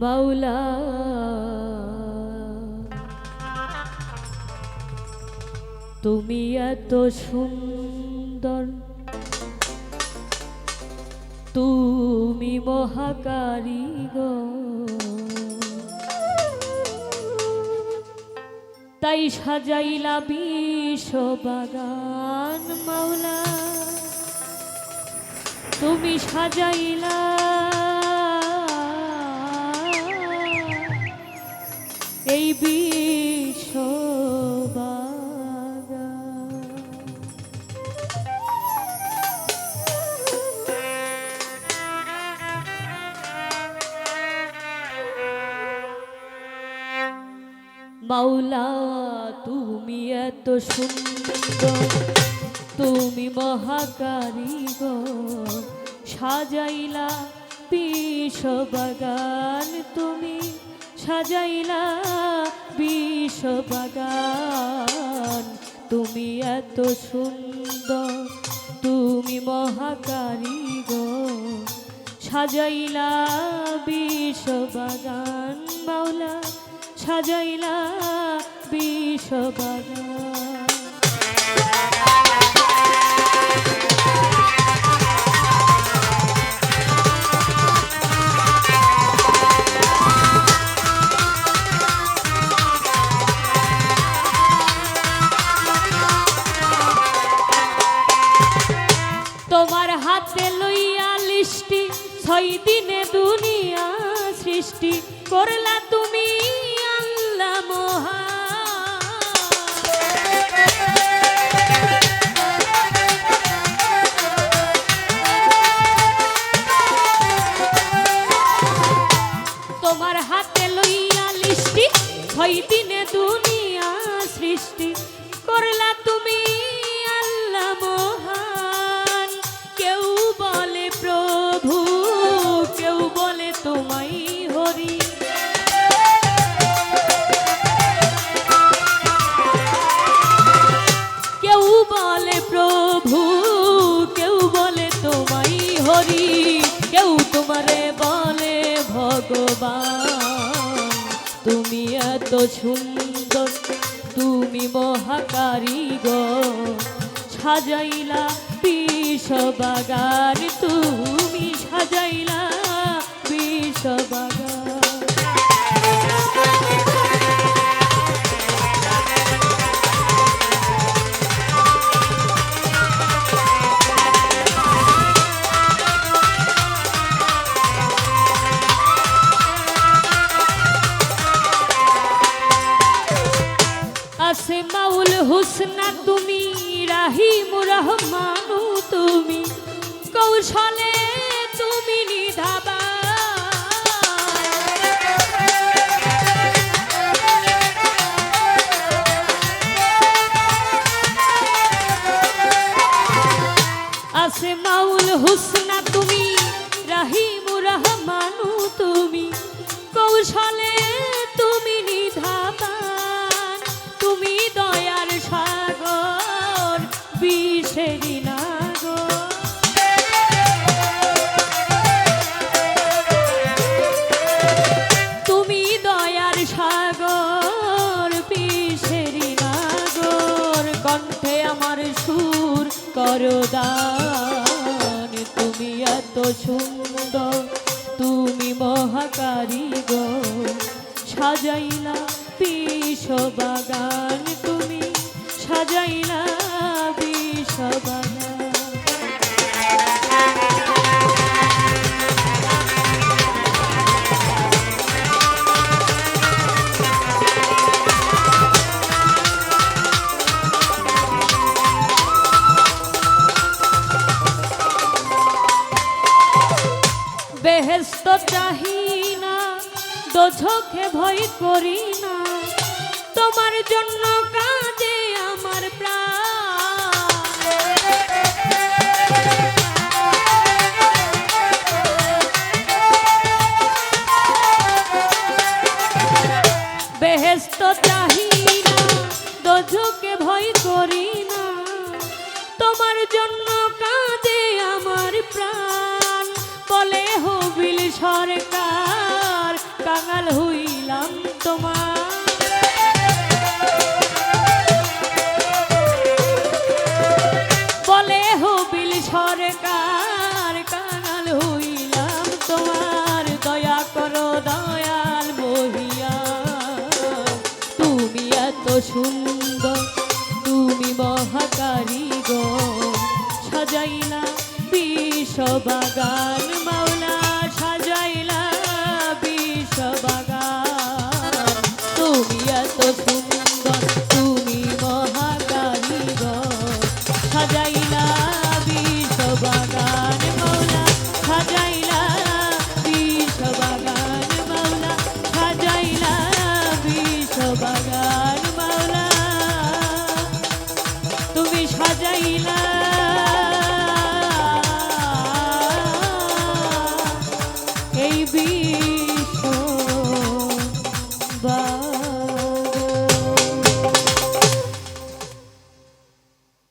মাওলা। তুমি এত সুন্দর তুমি মহাকারিগর তাই সাজাইলা বিশ্ব বাগান মাওলা। তুমি সাজাইলা মাওলা, তুমি এত সুন্দর, তুমি মহাকারিগর সাজাইলা বিশ্ব বাগান তুমি, সাজাইলা বিশ্ব বাগান তুমি এত সুন্দর, তুমি মহাকারিগর সাজাইলা বিশ্ব বাগান মাওলা সাজাইলা বিশ্ব তোমার হাতে লইয়া লিষ্টি দুনিয়া সৃষ্টি করলা তুমি ভগবান তুমি এত সুন্দর তুমি মহাকারিগর সাজাইলা বিষ বাগান তুমি সাজাইলা রাহিম রহমানু তুমি কৌশলে তুমি নিধাবা আছে মাউল হুসনা তুমি রাহিম রহমানু তুমি কৌশলে সুর করদান তুমি এত সুন্দর তুমি মহাকারিগর সাজাইলা পিস বাগান তুমি সাজাইলা ভয় করি না। তোমার জন্য কাজে আমার প্রাণ। বেহেস্ত চাহি ভয় করি না। তোমার জন্য কাজে কার কানাল হইলাম তোমার? দয়া করো দয়াল মহিয়া, তুমি এত সুন্দর, তুমি মহাকারী গো। সাজাইলা বিশ্ববাগান